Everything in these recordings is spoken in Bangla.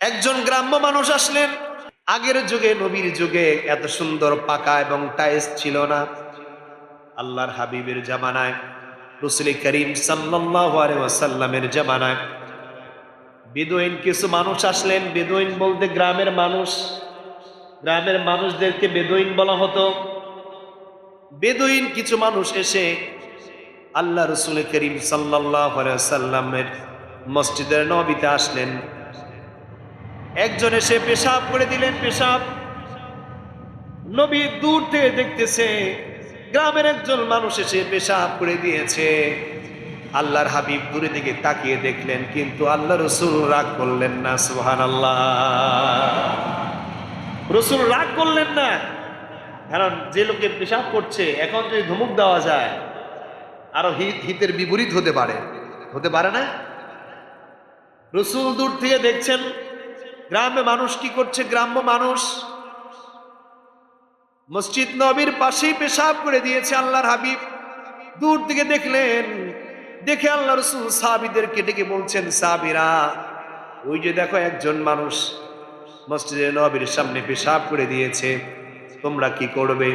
একজন গ্রাম্য মানুষ আসলেন। আগের যুগে, নবীর যুগে এত সুন্দর পাকা এবং টাইস ছিল না। আল্লাহর হাবিবের জামানায়, রসুল করিম ওয়াসাল্লামের জামানায় বেদুইন কিছু মানুষ আসলেন। বেদুইন বলতে গ্রামের মানুষ। গ্রামের মানুষদেরকে বেদুইন বলা হতো। বেদুইন কিছু মানুষ এসে আল্লাহ রসুল করিম সাল্লাল্লাহু আলাইহি ওয়াসাল্লামের মসজিদের নবীতে আসলেন। একজন এসে পেশাব করে দিলেন, পেশাব। নবী দূর থেকে দেখতেছে, গ্রামের একজন মানুষ এসে পেশাব করে দিয়েছে। আল্লাহর হাবিব দূরে দিকে তাকিয়ে দেখলেন, কিন্তু আল্লাহ রসুল রাগ করলেন না সুহান আল্লাহ রসুল রাগ করলেন না, কারণ যে লোকে পেশাব করছে, এখন যদি ধমক দেওয়া যায়, আরও হিত হিতের বিপরীত হতে পারে। হতে পারে না? রসুল দূর থেকে দেখছেন, গ্রামে মানুষ কি করছে? গ্রাম্য মানুষ মসজিদ নবীর পাশেই পেশাব করে দিয়েছে আল্লাহর হাবিব। দূর থেকে দেখলেন, দেখে আল্লাহ রসুল সাহাবিদেরকে ডেকে বলছেন সাবিরা ওই যে দেখো একজন মানুষ মসজিদে নবীর সামনে পেশাব করে দিয়েছে, তোমরা কি করবে?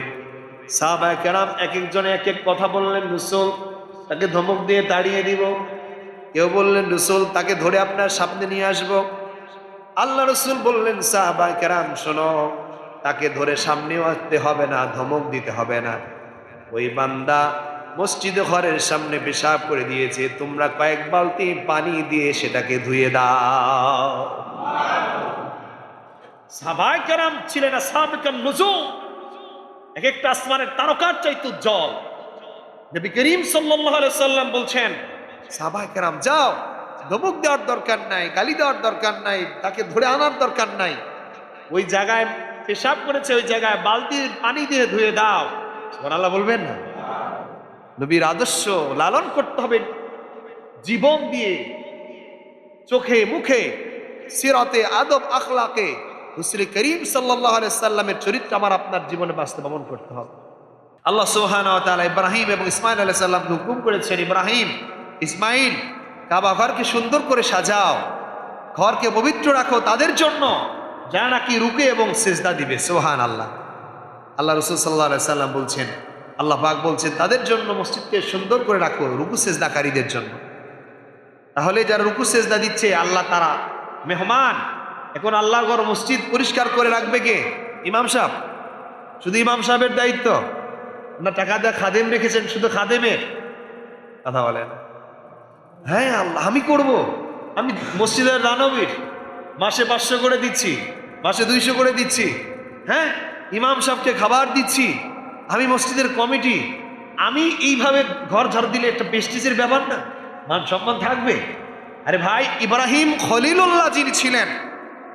সাহাবা কেরাম এক একজনে এক এক কথা বললেন, রসুল তাকে ধমক দিয়ে তাড়িয়ে দিব কেউ বললেন, রসুল, তাকে ধরে আপনার সামনে নিয়ে আসব। আল্লাহ রসুল বললেন, সাহাবা কেরাম, শোনো, তাকে ধরে সামনেও আসতে হবে না, ধমক দিতে হবে না। ওই বান্দা মসজিদে ঘরের সামনে পেশাব করে দিয়েছে, তোমরা কয়েক বালতি পানি দিয়ে সেটাকে ধুয়ে দাও। কেরাম ছিলেন এক একটা আসমানের তারকার চাইতে উজ্জ্বল নবী করিম সাল্লাম বলছেন কেরাম যাও। ধমক দেওয়ার দরকার নাই, গালি দেওয়ার দরকার নাই, তাকে ধরে আনার দরকার নাই। ওই জায়গায় পেশাব করেছে, ওই জায়গায় বালতির পানি দিয়ে ধুয়ে দাও। আল্লাহ বলবেন না? নবীর আদর্শ লালন করতে হবে জীবন দিয়ে, চোখে, মুখে, সিরতে, আদব, আখলাকে। হুসরি করিম সাল্লাহ সাল্লামের চরিত্র আমার আপনার জীবনে বাস্তবায়ন করতে হবে। আল্লাহ সোহান ইব্রাহিম এবং ইসমাইল আলাহ সাল্লাম হুকুম করেছেন, ইব্রাহিম ইসমাইল, কাবা ঘরকে সুন্দর করে সাজাও। ঘরকে পবিত্র রাখো তাদের জন্য। যারা নাকি রুকে এবং সেজদা দিবে। সোহান আল্লাহ আল্লাহ রসুল সাল্লাহ সাল্লাম বলছেন, আল্লাহ পাক বলছেন, তাদের জন্য মসজিদকে সুন্দর করে রাখো রুকু সেজদাকারীদের জন্য। তাহলে যারা রুকু সেজদা দিচ্ছে, আল্লাহ তারা মেহমান। এখন আল্লাহর ঘর মসজিদ পরিষ্কার করে রাখবে কে? ইমাম সাহেব। শুধু ইমাম সাহেবের দায়িত্ব। না, টাকা দেওয়া খাদেম রেখেছেন শুধু খাদেমের? কথা বলেন। হ্যাঁ আল্লাহ, আমি করব। আমি মসজিদের রানবীর, মাসে পাঁচশো করে দিচ্ছি, মাসে দুইশো করে দিচ্ছি হ্যাঁ? ইমাম সাহেবকে খাবার দিচ্ছি, আমি মসজিদের কমিটি, আমি এইভাবে ঘর ঝাড় দিলে একটা পেস্টিজের ব্যাপার না? মান সম্মান থাকবে? আরে ভাই, ইব্রাহিম খলিলুল্লাহ যিনি ছিলেন,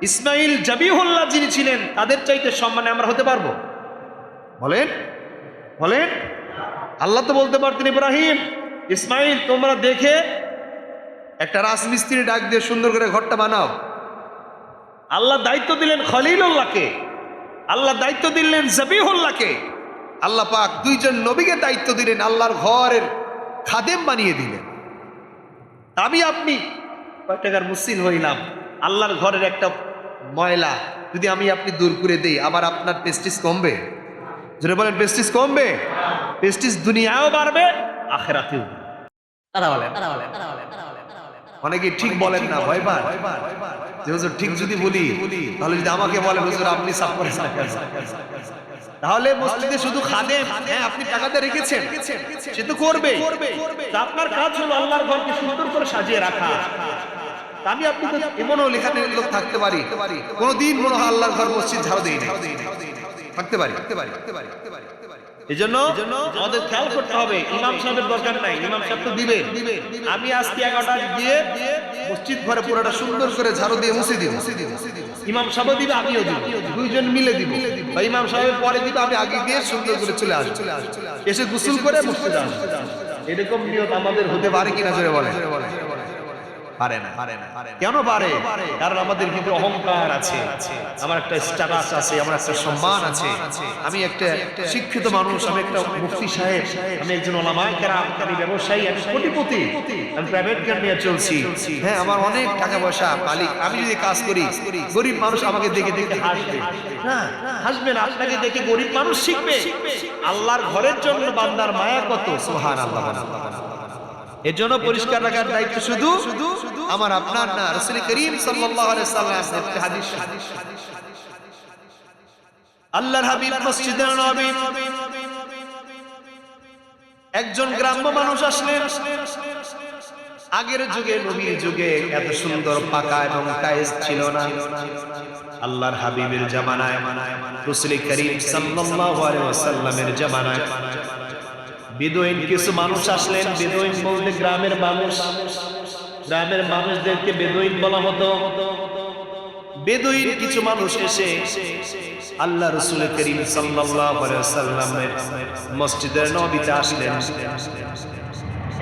ইসমাইল জাবিহুল্লাহ যিনি ছিলেন, তাদের চাইতে সম্মানে আমরা হতে পারব? বলেন বলেন। আল্লাহ তো বলতে পারতেন, ইব্রাহিম, ইসমাইল, তোমরা দেখে একটা রাজমিস্ত্রি ডাক দিয়ে সুন্দর করে ঘরটা বানাও। আল্লাহ দায়িত্ব দিলেন খলিলুল্লাহকে। আল্লাহ দায়িত্ব দিলেন জবিহুল্লাহকে। আল্লাহ পাক দুইজন নবীকে দায়িত্ব দিলেন, আল্লাহর ঘরের খাদেম বানিয়ে দিলেন। আমি আপনি কয়েক টাকার মুসিল হইলাম, আল্লাহর ঘরের একটা ময়লা যদি আমি আপনি দূর করে দেই, আবার আপনার পেস্টিস কমবে? যদি বলেন, পেস্টিস কমবে? পেস্টিস দুনিয়াও বাড়বে, আখেরাতেও তারা বলেন তারা বলেন তারা বলেন। অনেকে ঠিক বলেন না ভয় পান যে হুজুর ঠিক যদি বলি তাহলে যদি আমাকে বলে হুজুর আপনি সাফ করেন কেন? তাহলে মসজিদে শুধু খাদেম হ্যাঁ আপনি টাকাতে রেখেছেন। সে তো করবে। আপনার কাজ হলো আল্লাহর ঘরকে সুন্দর করে সাজিয়ে রাখা। আমি আপনি তো এমনও লেখানে লোক থাকতে পারি কোনোদিন মনে হয় আল্লাহর ঘর মসজিদ ঝাড়ু দেই থাকতে পারি। থাকতে পারি থাকতে পারি থাকতে পারি। এই আমাদের খেয়াল করতে হবে ইমাম সাহেবের দরকার নাই ইমাম সাহেব তো দিবে। আমি আজকে এগারোটা দিয়ে মসজিদ ঘরে পুরোটা সুন্দর করে ঝাড়ু দিয়ে মুছে দিব। ইমাম সাহেব দিবে আমিও দিব। দুইজন মিলে দিব। বা ইমাম পরে দিবে আমি আগে দিয়ে সুন্দর করে চলে আসব। এসে গোসল করে মসজিদে আসব। এরকম নিয়ত আমাদের হতে পারে কিনা জোরে বলে পারে না। কেন পারে? কারণ আমাদের ভিতরে অহংকার আছে। আমার একটা স্ট্যাটাস আছে আমার একটা সম্মান আছে। আমি একটা শিক্ষিত মানুষ আমি একটা মুফতি সাহেব আমি একজন ওলামায়ে কেরাম আমি ব্যবসায়ী আমি কোটিপতি আমি প্রাইভেট কার নিয়ে চলছি। হ্যাঁ আমার অনেক টাকা পয়সা মালিক আমি যদি কাজ করি গরিব মানুষ আমাকে দেখে দেখে হাসবে। না হাসবে না আপনাকে দেখে গরিব মানুষ শিখবে। আল্লাহর ঘরের জন্য বান্দার মায়া কত? সুহান আল্লাহ এর জন্য পরিষ্কার রাখার দায়িত্ব শুধু শুধু আমার আপনার না, রাসূল করিম সাল্লাল্লাহু আলাইহি সাল্লাম হাদিস আল্লাহর হাবিব মসজিদে নবী। একজন গ্রাম্য মানুষ আসলেন। আগের যুগে, নবীর যুগে এত সুন্দর পাকা এবং টাইলস ছিল না। আল্লাহর হাবিবের জামানায়, রাসূল করিম সাল্লাল্লাহু আলাইহি ওয়াসাল্লামের জামানায়। বেদুইন কিছু মানুষ আসলেন, বেদুইন বলতে গ্রামের মানুষ। গ্রামের মানুষদেরকে বেদুইন বলা হতো। বেদুইন কিছু মানুষ এসে আল্লাহ রসুল করিম আলাইহি মসজিদের নবীতে আসলেন।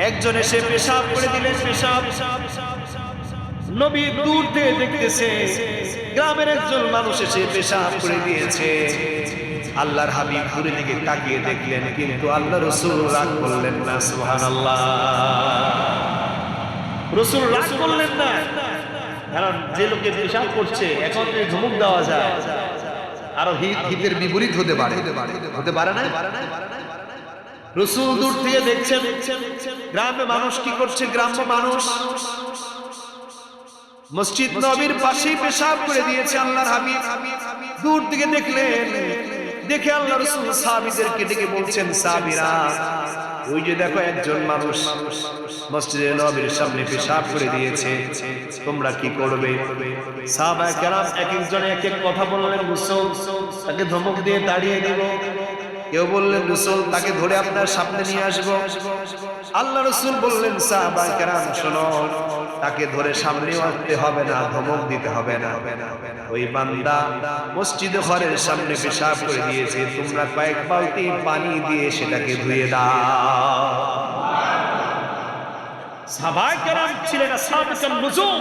একজন এসে পেশাব করে দিলেন, পেশাব। নবী দূর থেকে দেখতেছে গ্রামের একজন মানুষ এসে পেশাব করে দিয়েছে। আল্লাহর হাবিব দূরে থেকে তাকিয়ে দেখলেন, কিন্তু আল্লাহ রসুল রাগ করলেন না, সুবহানাল্লাহ। রসুল রাগ করলেন না। কারণ যে লোকে পেশাব করছে এখন ধমক দেওয়া যায়। আরও হিত হিতের বিপরীত হতে পারে। হতে পারে না? রসুল দূর থেকে দেখছেন গ্রামে মানুষ কি করছে? গ্রাম্য মানুষ। মসজিদ নবীর পাশেই পেশাব করে দিয়েছে আল্লাহর হাবিব। দূর থেকে দেখলেন দেখে আল্লাহ রসুল সাহাবীদেরকে ডেকে বলছেন সাহাবীরা ওই যে দেখো একজন মানুষ। মসজিদে নবীর সামনে পেশাব করে দিয়েছে। তোমরা কি করবে? সাহাবায়ে কেরাম এক একজনে এক এক কথা বললেন, রসুল, তাকে ধমক দিয়ে তাড়িয়ে দেব। কেউ বললেন, রসুল, তাকে ধরে আপনার সামনে নিয়ে আসব। আল্লাহ রসুল বললেন সাহাবা কেরাম, শোনো, তাকে ধরে সামনে আসতে হবে না, ধমক দিতে হবে না। ওই বান্দা মসজিদে ঘরের সামনে পেশাব করে দিয়েছে, তোমরা কয়েক বালতি পানি দিয়ে সেটাকে ধুয়ে দাও। সাহাবায়ে কেরাম ছিলেন সাবিকান নুজুম।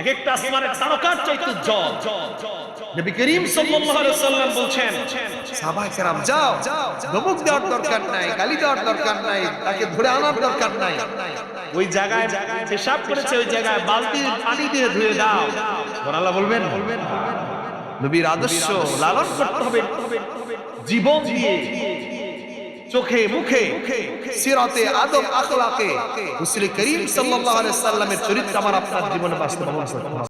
এক একটা আসমানের তারকার চাইতে জল নবী করিম সাল্লাল্লাহু আলাইহি সাল্লাম বলছেন সাহাবায়ে কেরাম যাও। ধমক দেওয়ার দরকার নাই গালি দেওয়ার দরকার নাই তাকে ধরে আনার দরকার নাই। ওই জায়গায় পেশাব করেছে ওই জায়গায় বালতি পানি দিয়ে ধুয়ে দাও। বলবেন? নবীর আদর্শ লালন করতে হবে। জীবন দিয়ে চোখে, মুখে, সিরাতে আদব, আখলাকে রাসূল করিম সাল্লাল্লাহু আলাইহি সাল্লামের চরিত্র আমার আপনার জীবনে বাস্তবায়ন করতে হবে।